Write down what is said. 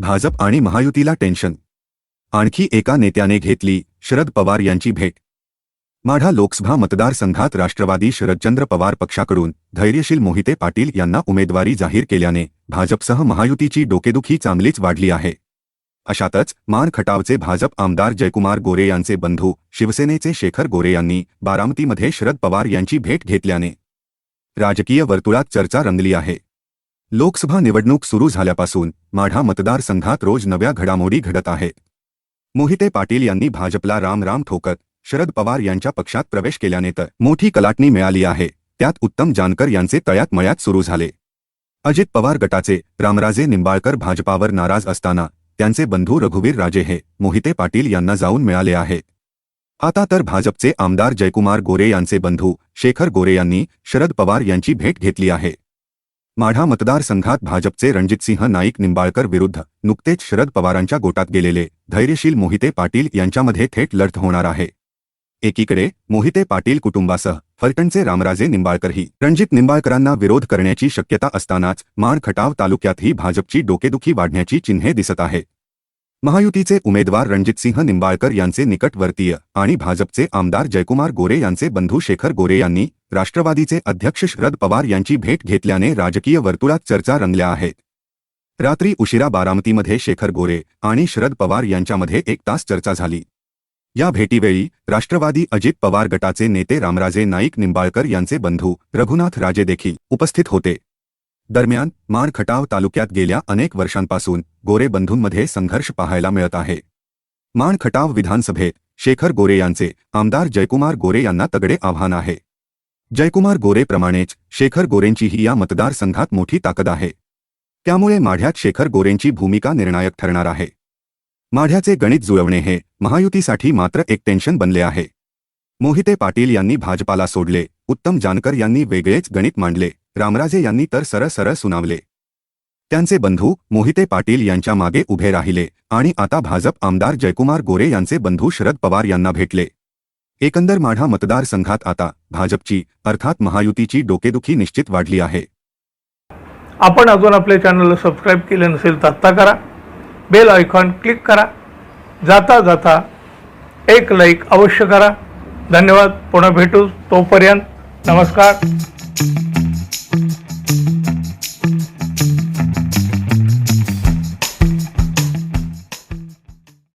भाजप आणि महायुतीला टेन्शन. आणखी एका नेत्याने घेतली शरद पवार यांची भेट. माढा लोकसभा मतदारसंघात राष्ट्रवादी शरदचंद्र पवार पक्षाकडून धैर्यशील मोहिते पाटील यांना उमेदवारी जाहीर केल्याने भाजपसह महायुतीची डोकेदुखी चांगलीच वाढली आहे. अशातच मान खटावचे भाजप आमदार जयकुमार गोरे यांचे बंधू शिवसेनेचे शेखर गोरे यांनी बारामतीमध्ये शरद पवार यांची भेट घेतल्याने राजकीय वर्तुळात चर्चा रंगली आहे. लोकसभा निवडणूक सुरू झाल्यापासून माढा मतदारसंघात रोज नव्या घडामोडी घडत आहेत मोहिते पाटील यांनी भाजपला राम राम ठोकत, शरद पवार यांच्या पक्षात प्रवेश केल्याने तर मोठी कलाटणी मिळाली आहे, त्यात उत्तम जानकर यांचे तळ्यात मळ्यात सुरू झाले. अजित पवार गटाचे रामराजे निंबाळकर भाजपावर नाराज़ असताना त्यांचे बंधू रघुवीर राजे हे मोहिते पाटील यांना जाऊन मिळाले आता तर भाजपचे आमदार जयकुमार गोरे यांचे बंधू शेखर गोरे यांनी शरद पवार यांची भेट घेतली आहे. माढा मतदारसंघात भाजपचे रणजितसिंह नाईक निंबाळकर विरुद्ध नुकतेच शरद पवारांच्या गोटात गेलेले धैर्यशील मोहिते पाटील यांच्यामध्ये थेट लढत होणार आहे. एकीकडे मोहिते पाटील कुटुंबासह फलटणचे रामराजे निंबाळकरही रणजित निंबाळकरांना विरोध करण्याची शक्यता असतानाच माणखटाव तालुक्यातही भाजपची डोकेदुखी वाढण्याची चिन्हे दिसत आहे. महायुतीचे उमेदवार रणजितसिंह निंबाळकर यांचे निकटवर्तीय आणि भाजपचे आमदार जयकुमार गोरे यांचे बंधू शेखर गोरे यांनी राष्ट्रवादीचे अध्यक्ष शरद पवार यांची भेट घेतल्याने राजकीय वर्तुळात चर्चा रंगल्या आहेत. रात्री उशिरा बारामतीमध्ये शेखर गोरे आणि शरद पवार यांच्यामध्ये एक तास चर्चा झाली. या भेटीवेळी राष्ट्रवादी अजित पवार गटाचे नेते रामराजे नाईक निंबाळकर यांचे बंधू रघुनाथ राजे देखील उपस्थित होते. दरम्यान माण खटाव तालुक्यात गेल्या अनेक वर्षांपासून गोरे बंधूंमध्ये संघर्ष पाहायला मिळत आहे. माण खटाव विधानसभेत शेखर गोरे यांचे आमदार जयकुमार गोरे यांना तगडे आव्हान आहे. जयकुमार गोरेप्रमाणेच शेखर गोरेंचीही या मतदारसंघात मोठी ताकद आहे. त्यामुळे माढ्यात शेखर गोरेंची भूमिका निर्णायक ठरणार आहे. माढ्याचे गणित जुळवणे हे महायुतीसाठी मात्र एक टेन्शन बनले आहे. मोहिते पाटील यांनी भाजपाला सोडले उत्तम जानकर यांनी वेगळेच गणित मांडले रामराजे यांनी तर सरळ सरळ सुनावले. त्यांचे बंधू मोहिते पाटील यांच्या मागे उभे राहिले आणि आता भाजप आमदार जयकुमार गोरे यांचे बंधू शरद पवार यांना भेटले. एकंदर माढा मतदारसंघात आता भाजपची अर्थात महायुतीची डोकेदुखी निश्चित वाढली आहे. आपण अजून आपल्या चॅनलला सबस्क्राईब केले नसेल तर आत्ता करा. बेल आयकॉन क्लिक करा. जाता जाता एक लाईक अवश्य करा. धन्यवाद. पुन्हा भेटू तोपर्यंत. नमस्कार.